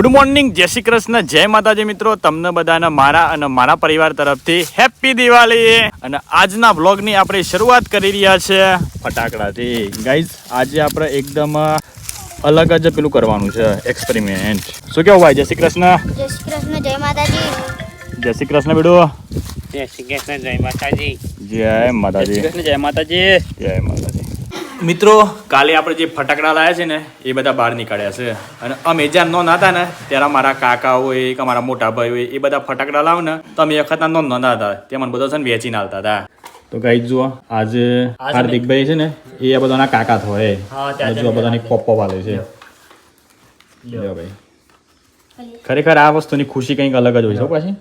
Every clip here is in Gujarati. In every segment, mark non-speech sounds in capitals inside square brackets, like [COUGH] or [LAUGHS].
ગુડ મોર્નિંગ જય શ્રી કૃષ્ણ જય માતાજી મિત્રો. તમને બધાને મારા અને મારા પરિવાર તરફથી હેપી દિવાળી અને આજના બ્લોગની આપણે શરૂઆત કરી રહ્યા છે. ફટાકડાથી. ગાઈઝ આજે આપણે એકદમ અલગ જ પેલું કરવાનું છે. એક્સપેરિમેન્ટ શું કેવું ભાઈ? જય શ્રી કૃષ્ણ. જય શ્રી કૃષ્ણ જય માતાજી. જય શ્રી કૃષ્ણ બેડો. જય શ્રી કૃષ્ણ જય માતાજી. જય માતાજી. જય માતાજી. જય માતાજી. મિત્રો કાલે આપણે જે ફટાકડા લાવ્યા છે ને એ બધા બહાર નીકળ્યા છે. અને અમે જ્યાં નોન હતા ને ત્યારે મારા કાકા હોય કે મારા મોટા ભાઈ હોય એ બધા ફટાકડા લાવ ને તો અમે વખતના નોન નોંધા હતા તે મને બધા છે ને વેચીને આવતા હતા. તો ગાઈ જુઓ આજે હાર્દિકભાઈ છે ને એ આ બધાના કાકા થોય અને જુઓ બધાની પપ્પો વાલે છે. લ્યો. ભાઈ. ખરેખર આ વસ્તુની ખુશી કંઈક અલગ જ હોય છે પછી પાછી.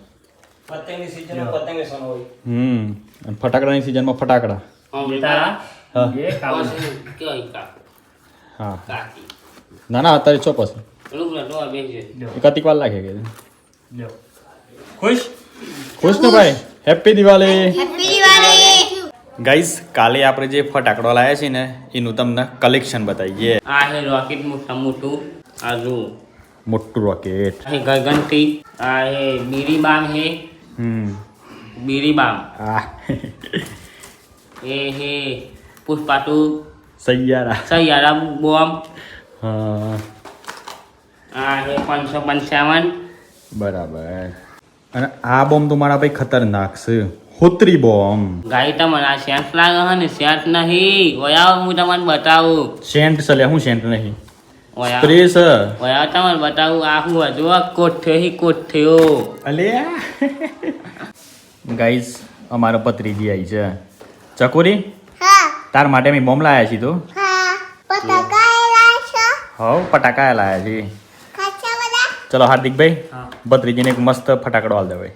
પતંગની સીઝનમાં પતંગ હોય. હમ. ફટાકડાની સિઝનમાં ફટાકડા. હા. હા. ના ના અત્યારે છો. પછી એકાતિક વાર લાગે કે. ખુશ? ખુશ ને ભાઈ. હેપી દિવાળી ગાઈસ કાલે આપણે જે ફટાકડો લાયા છે ને એનું તમને કલેક્શન બતાવીએ આ હે રોકેટ મોટા મોટું. આ જો. મોટું રોકેટ આ ગગનતી આ હે બીરી બામ હે હમ. બીરી બામ આ એ હે પુષ્પાટુ સૈયારા સૈયારા બોમ્બ હા આ હે પાંચસો પંચાવન બરાબર અને આ બોમ્બ તો મારા ભાઈ ખતરનાક છે હોત્રી બોમ્બ ગાઈ તમને આ સેન્ટ લાગે હે ને સેન્ટ નહીં ઓયા હું તમને બતાવું સેન્ટ છે હું સેન્ટ નહીં ઓયા સ્પ્રે છે ઓયા તમને બતાવું આ હું હજુ આ કોઠ્યો હી થયો અલે ગાઈસ અમારા પત્રીજી આવી છે ચકોરી હા તાર માટે મેં બોમ્બ લાવ્યા છીએ તો. હા પતાકા લાશો હવ ફટાકા લાવ્યા છીએ. ખાચા બધા? ચલો હાર્દિકભાઈ હા. ભત્રીજીને એક મસ્ત ફટાકડો હાલ દે ભાઈ.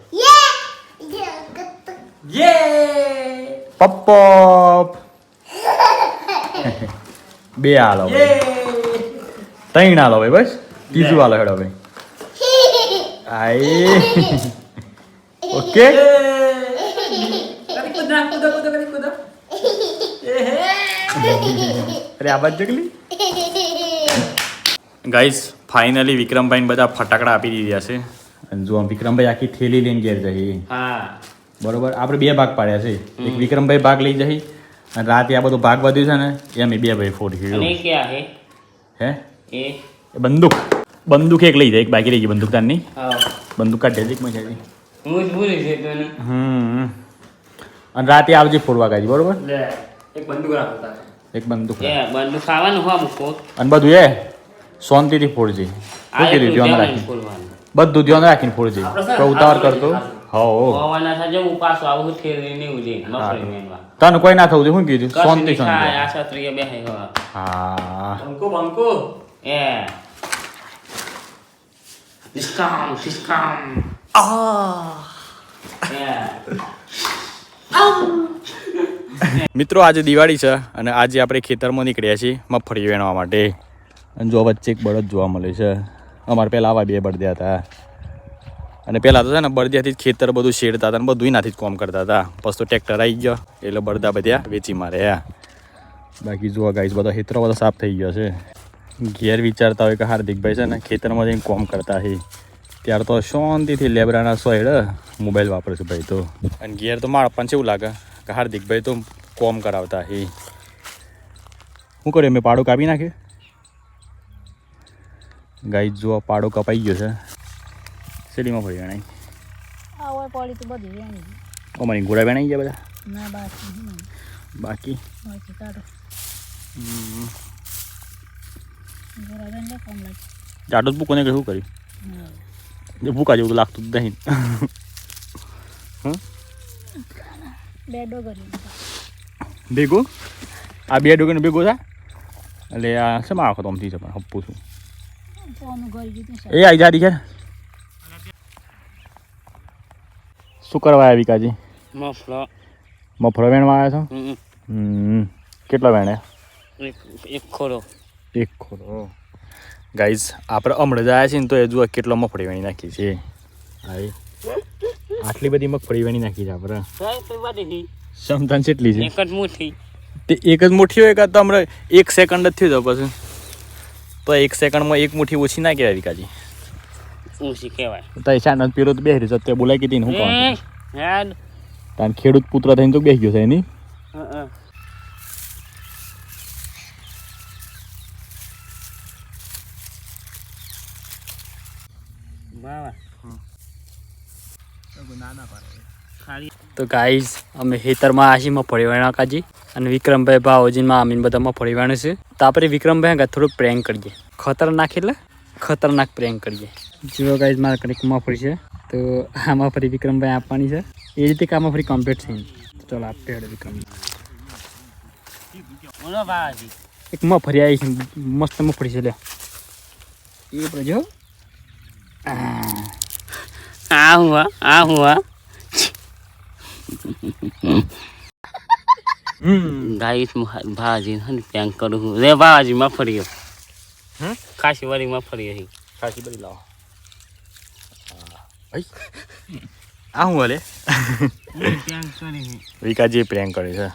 યે! પપ્પો બે હાલો ભાઈ ત્રણ હાલો ભાઈ બસ? ત્રીજું હાલો હેડો ભાઈ. [LAUGHS] આઈ. [LAUGHS] ઓકે? અરે આ બાજુ જગલી? ગાઈસ ફાઇનલી વિક્રમભાઈ બધા ફટાકડા આપી દીધા છે. અને જો વિક્રમભાઈ આખી થેલી લઈને ઘેર જઈએ હા. બરોબર? આપણે બે ભાગ પાડ્યા છે. એક વિક્રમભાઈ ભાગ લઈ જઈ અને રાતે આ બધું ભાગ વધ્યું છે ને એ બે ભાઈ ફોડ ગયું હે હે? એ? એ બંદૂક. બંદૂક એક લઈ જાય એક બાકી રહી ગઈ બંદૂક તારની હા. બંદૂક કાઢી દે મજા આવી હું જ ભૂલી છે તને હમ. અને રાતે આવજે ફોડવા ગાજી બરોબર? લે એક બંદૂક રાખો તારે. એક બંદૂક એ બંદૂક ખાવાનું હોય મૂકો અને બધું એ શાંતિથી ફોડજે. શું કીધું ધ્યાન રાખી બધું ધ્યાન રાખીને ફોડજે. તો ઉતાવળ કરતો. હો તને કોઈ ના થવું શું કીધું? શાંતિ શાંતિ. આ ક્ષત્રિય બેહે હો હા. બંકો બંકો એ. નિષ્કામ નિષ્કામ એ. મિત્રો, આજે દિવાળી છે અને આજે આપણે ખેતરમાં નીકળ્યા છીએ મગફળી વેણવા માટે. અને જો વચ્ચે એક બળદ જોવા મળે છે. અમારે પહેલાં આવા બે બળદિયા હતા. અને પહેલાં તો છે ને, બળદિયાથી જ ખેતર બધું શેડતા હતા અને બધું એનાથી જ કામ કરતા હતા. પછી તો ટ્રેક્ટર આવી ગયો, એટલે બળદા બધા વેચી માર્યા બાકી જોવા ગાઈસ બધા ખેતરો બધા સાફ થઈ ગયો છે. ઘેર વિચારતા હોય કે હાર્દિકભાઈ છે ને, ખેતરમાં જઈને કોમ કરતા છે ત્યારે તો શાંતિથી લેબરાના સોયડ મોબાઈલ વાપરે છે ભાઈ તો. અને ઘેર તો મારા પણ એવું લાગે. હાર્દિકભાઈ તો કોમ કરાવતા હે. શું કર્યું? મેં પાડો કાપી નાખ્યો? ગાઈ જો પાડો કપાઈ ગયો છે. શેરીમાં ફરી વેણાઈ પડી તો બધી વેણી. અમારી ઘોડા વેણાઈ ગયા બધા? ના બાકી બાકી? કાઢો. હમ. કોમ લાગે. જાડો જ ભૂકોને શું કર્યું? ભૂકા જેવું લાગતું જ નહીં. બે ડોગરી ભેગો? આ બે ડોગરનો ભેગો થાય એટલે આ શેમાં આખો અમથી છે પણ હપ્પું છું એ આવી જાડી છે. શું કરવા આવ્યા વિકાજી મફળો મફળો વેણવા આવ્યા છો? હમ. કેટલા વેણે? એક ખોરો. એક ખોરો. ગાઈઝ આપણે હમણાં જ આવ્યા છીએ ને તો એ જુઓ કેટલો મફળી વેણી નાખી છે. હાય આટલી બધી મગફળી વેણી નાખી છે આપણે. સમતાન કેટલી છે. એક જ મુઠ્ઠી. તે એક જ મુઠ્ઠી હોય કાં તો હમણાં એક સેકન્ડ જ થયું તો પછી? તો એક સેકન્ડમાં એક મુઠ્ઠી ઓછી ના કહેવાય વિકાજી. ઓછી કહેવાય. તો શાનદ પીરો તો બેહરી છે તે બોલાય કીધી હું કહું. તાન ખેડૂત પુત્ર થઈને તો બેસી ગયો છે એની હં, હં. વાહ, વાહ. ખાલી તો ગાઈઝ અમે ખેતરમાં આશી મગફળી વેણા કાજી અને વિક્રમભાઈ ભાવજીમાં આમીન બધા ફરી વેણે છે. તો આપણે વિક્રમભાઈ આગળ થોડું પ્રેન્ક કરીએ. ખતરનાક એટલે ખતરનાક પ્રેન્ક કરીએ. જુઓ ગાઈઝ મારા કડીક મફળી છે. તો આ ફરી વિક્રમભાઈ આપવાની છે. એ રીતે કે આ મગફળી કમ્પ્લીટ થઈ ચાલો આપીએ હેડો વિક્રમ બોલો બાવાજી એક મગફળી આવી છે. મસ્ત મગફળી છે લે એ પ્રજો જો. આ. હુઆ આ હુઆ ગાઈસ ભાજી હન પ્યાંગ કરું છું રે ભાજી મફળીઓ ખાસી વાળી મફળીઓ છે ખાસી બધી લાવો આ હું હલે છે વિકાજી પ્રેંગ કરે છે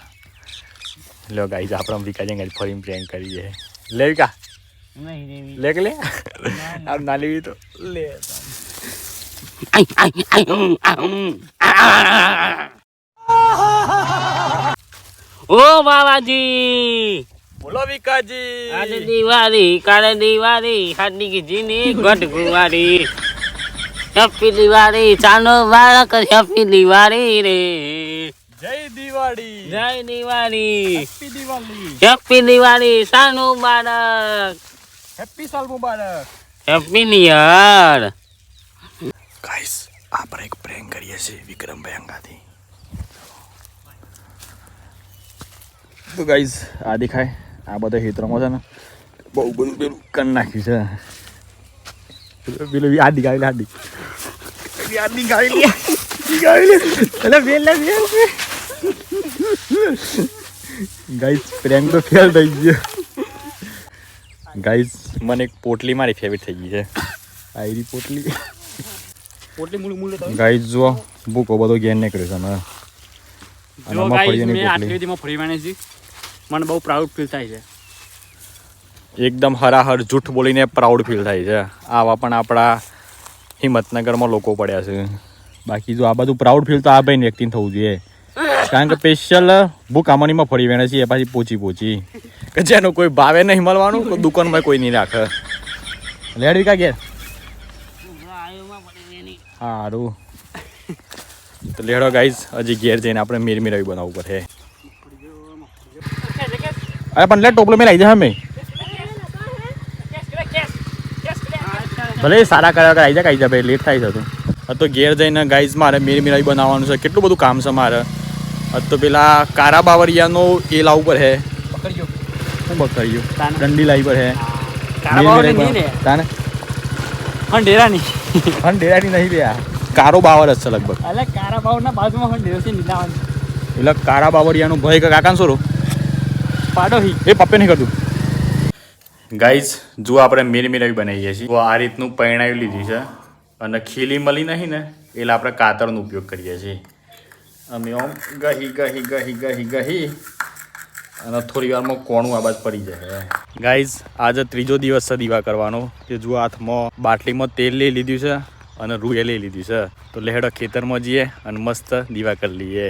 લો ગાઈસ આપણે વિકાજી ફરીને કરી કરીએ લે વિકા લે કે લે આમ ના લેવી તો લે આઈ આઈ આઈ. [LAUGHS] ઓ બાબાજી. બોલો વિકાજી આજે દિવાળી કાલે દિવાળી હાડી કીજીની ગઢ ગુવારી. હેપી દિવાળી ચાનો બાળક હેપી દિવાળી રે. જય દિવાળી. જય દિવાળી. હેપી દિવાળી. હેપી દિવાળી સાનું બાળક. હેપી સાલ મુબારક હેપી નિયર ગાઈસ આપણે એક પ્રેમ કરીએ છીએ વિક્રમભાઈ અંગાથી. તો ગાઈઝ આ દેખાય. આ બધા હેતરોમાં છે ને બહુ બધું પેલું કરી નાખ્યું છે. પેલું- પેલું આડી ગાવી લે આડી આડી લે આડી લે એટલે બેલ લે બેલ તો ફેલ થઈ ગયો. ગાઈસ મને એક પોટલી મારી ફેવરેટ થઈ ગઈ છે. આયરી પોટલી. પોટલી મૂળ મૂળ તો ગાઈસ ભૂકો બધો ગેન નીકળ્યો છે મારે જો ગાઈઝ મેં આટલી બધી મગફળી વેણી છે. મને બહુ પ્રાઉડ ફીલ થાય છે. એકદમ હરાહર જૂઠ બોલીને પ્રાઉડ ફીલ થાય છે. આવા પણ આપણા હિંમતનગરમાં લોકો પડ્યા છે. બાકી જો આ બધું પ્રાઉડ ફીલ તો આ ભાઈ વ્યક્તિને થવું જોઈએ. કારણ કે સ્પેશિયલ ભૂકામણીમાં ફરી વેણે છે એ પાછી પોચી પોચી. કે જેનું કોઈ ભાવે નહીં મળવાનું, તો દુકાનમાં કોઈ નહીં રાખે. લેડવી કા ઘેર સારું તો લેડો ગાઈઝ હજી ઘેર જઈને આપણે મીર રવી બનાવવું પડે. અરે પણ લે ટોપલો મેં લાવી દે અમે ભલે સારા કર્યા વગર આવી જાય કાઈ જા ભાઈ લેટ થાય છે તો તો ઘેર જઈને ગાઈઝ મારે મીર મીરાઈ બનાવવાનું છે કેટલું બધું કામ છે મારે આ તો પેલા કારા બાવરિયાનો એ લાવ પર હે શું બકર્યું. દંડી લાવી પર હે તાને પણ ડેરાની પણ ડેરાની નહીં આ કારો બાવર જ છે લગભગ એટલે કારાબાવના બાજુમાં પણ ડેરો છે નીલાવાની એટલે કારા બાવરિયાનો ભાઈ કાકા શું પાડો હી એ પપ્પે નહીં કરતું. ગાઈઝ જો આપણે મીર મીરાવી બનાવીએ છીએ. આ રીતનું પરણાવી લીધી છે. અને ખીલી મળી નહીં ને, એટલે આપણે કાતરનો ઉપયોગ કરીએ છીએ. અમે આમ ગહી ગહી ગહી ગહી ગહી. અને થોડી વારમાં કોણું આ બાજુ પડી જાય. ગાઈઝ, આજે ત્રીજો દિવસ છે દીવા કરવાનો. કે જુઓ, હાથમાં બાટલીમાં તેલ લઈ લીધું છે અને રૂએ લઈ લીધું છે. તો લેહડો ખેતરમાં જઈએ અને મસ્ત દીવા કરી લઈએ.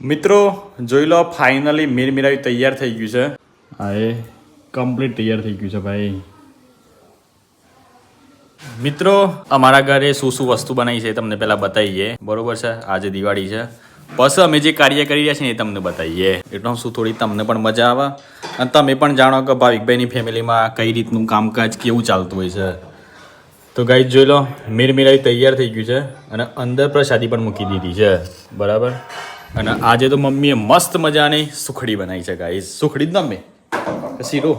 મિત્રો જોઈ લો ફાઇનલી મીર મીરાવી તૈયાર થઈ ગયું છે. હા એ કમ્પ્લીટ તૈયાર થઈ ગયું છે ભાઈ. મિત્રો અમારા ઘરે શું શું વસ્તુ બનાવી છે એ તમને પહેલાં બતાવીએ. બરોબર છે? આજે દિવાળી છે. પછી અમે જે કાર્ય કરી રહ્યા છીએ એ તમને બતાવીએ. એટલે શું થોડી તમને પણ મજા આવે. અને તમે પણ જાણો કે ભાવિકભાઈની ફેમિલીમાં કઈ રીતનું કામકાજ કેવું ચાલતું હોય છે. તો ગાઈ જોઈ લો મીર મિરાવી તૈયાર થઈ ગયું છે અને અંદર પ્રસાદી પણ મૂકી દીધી છે. બરાબર? અને આજે તો મમ્મીએ મસ્ત મજાની સુખડી બનાવી છે ગાઈસ સુખડી જ કે શીરો.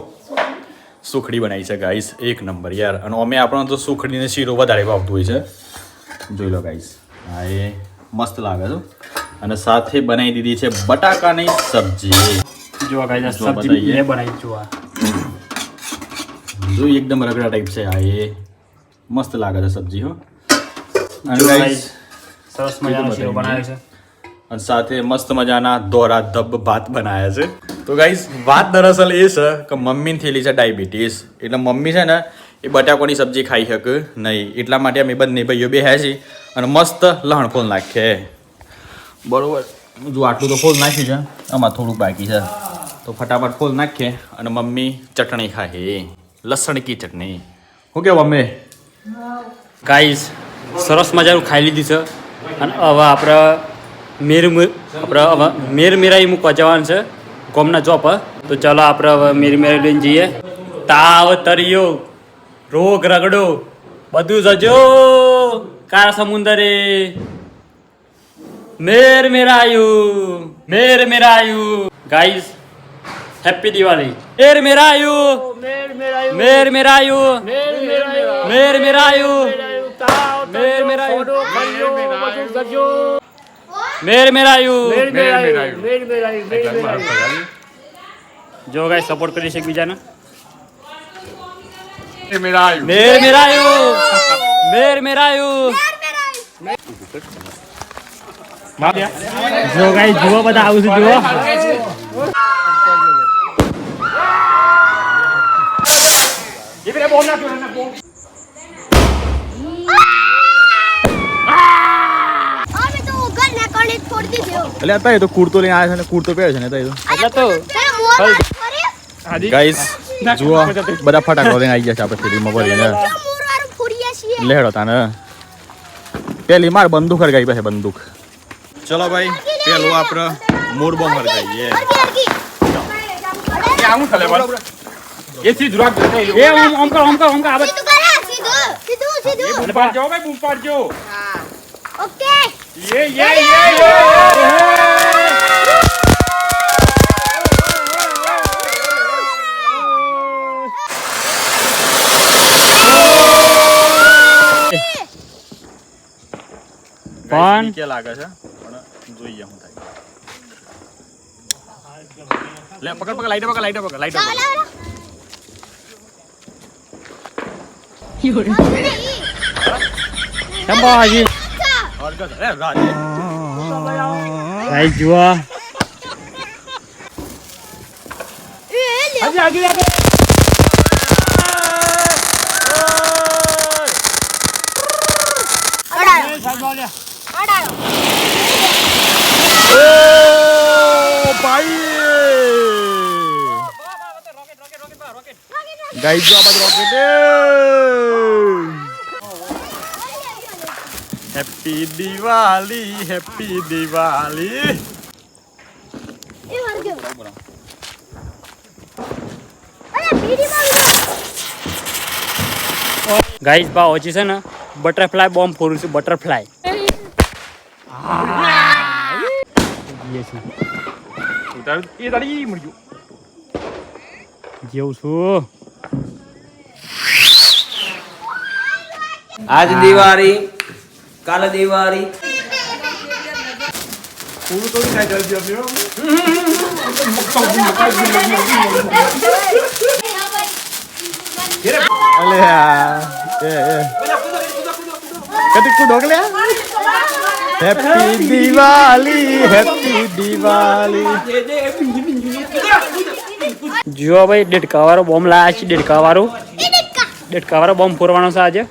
સુખડી બનાવી છે ગાઈસ એક નંબર યાર. અને અમે આપણને તો સુખડી ને શીરો વધારે ભાવતું હોય છે. જોઈ લો ગાઈસ હા એ મસ્ત લાગે છે. અને સાથે બનાવી દીધી છે બટાકાની સબ્જી. જો ગાઈઝ જો સબ્જી. મેં બનાવી જો જો એકદમ રગડા ટાઈપ છે આ એ. મસ્ત લાગે છે સબ્જી હો. અને guys, સરસ મજાનો શીરો બનાવ્યો છે. અને સાથે મસ્ત મજાના દોરા ધબ ભાત બનાવ્યા છે. તો ગાઈઝ વાત દરઅસલ એ છે કે મમ્મીને થયેલી છે ડાયાબિટીસ. એટલે મમ્મી છે ને એ બટાકોની સબ્જી ખાઈ શકે નહીં. એટલા માટે અમે બંને ભાઈઓ બેહ્યા છીએ અને મસ્ત લહણ નાખે નાખીએ. બરોબર. જો આટલું તો ફૂલ નાખ્યું છે. આમાં થોડુંક બાકી છે. તો ફટાફટ ફૂલ નાખીએ અને મમ્મી ચટણી ખાઈએ લસણ કી ચટણી. શું કેવું મમ્મી? ગાઈસ સરસ મજાનું ખાઈ લીધી છે. અને હવે આપણે મેર આપણે મેર મેરાઈ મૂકવા જવાનું છે. ગોમના ચોપ તો ચાલો આપણે હવે મેર મેરાઈ લઈને જઈએ. તાવ તરિયો રોગ રગડો બધું જજો. કાળા સમુંદરે. મેર મેરાયું મેર મેરાયું. Guys happy Diwali. મેર મેરાયું મેર મેરાયું મેર મેરાયું. મેર મેરાયું મેર મેરાયું જો ગાય સપોર્ટ કરી છે એકબીજાને મેર મેરાયું મેર મેરાયું જો ગાય જુઓ બધા આવું છે જુઓ અમે તો ઘર ના કોણે છોડી દીધો એટલે અત્યારે તો કુર્તો લઈને આવ્યા છે ને કુર્તો પહેર્યો છે ને અત્યારે તો. પેલા મોર ફરે ગાઈસ જુઓ બધા ફટાકડો લઈને આવી ગયા છે આપણે ફેરીમાં ભરીને. લેડો તાને. પેલી માર બંદૂક હરગાઈ પાસે બંદૂક. ચલો ભાઈ પેલું આપણે મોરબો હરગાઈએ. અરગી અરગી એ ઓમ ઓમ કર ઓમ કર ઓમ કર આ સીધું કરે સીધું સીધું સીધું. ઓકે. પણ કે લાગે છે પણ જોઈએ હું થાય. લે પકડ પકડ લાઈટ પકડ લાઈટ પકડ લાઈટ પકડ. લાવ સંભાજી ગાય જુઓ. અડાડો અડાડો ગાઈ જો આ બાજુ rocket. Happy Diwali happy Diwali guys બા ઓછી છે ને બટરફ્લાય બોમ્બ ફોડું છું બટરફ્લાય જેવું છું. આજ દિવાળી કાલ દિવાળી અલે આ, એ એ. કદી કુ ડોગલે હેપી દિવાળી હેપી દિવાળી. જુઓ ભાઈ ડેડકા વાળો બોમ્બ લાયા છે ડેડકા વાળો ડેડકા વાળો બોમ્બ ફોરવાનો છે આજે.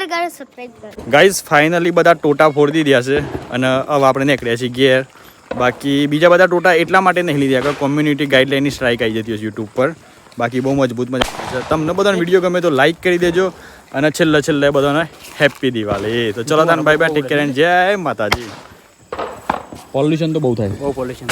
શેર કરો સબસ્ક્રાઇબ કરો ગાઈઝ ફાઇનલી બધા ટોટા ફોડી દીધા છે અને હવે આપણે નીકળ્યા છીએ ઘેર. બાકી બીજા બધા ટોટા એટલા માટે નહીં લીધા કે કોમ્યુનિટી ગાઈડલાઇનની સ્ટ્રાઇક આવી જતી હશે યુટ્યુબ પર. બાકી બહુ મજબૂત મજા છે. તમને બધાને વીડિયો ગમે તો લાઈક કરી દેજો અને છેલ્લે છેલ્લે બધાને હેપી દિવાળી. તો ચલો તાન ભાઈ બાય ટેક કેર એન્ડ જય માતાજી. પોલ્યુશન તો બહુ થાય. બહુ પોલ્યુશન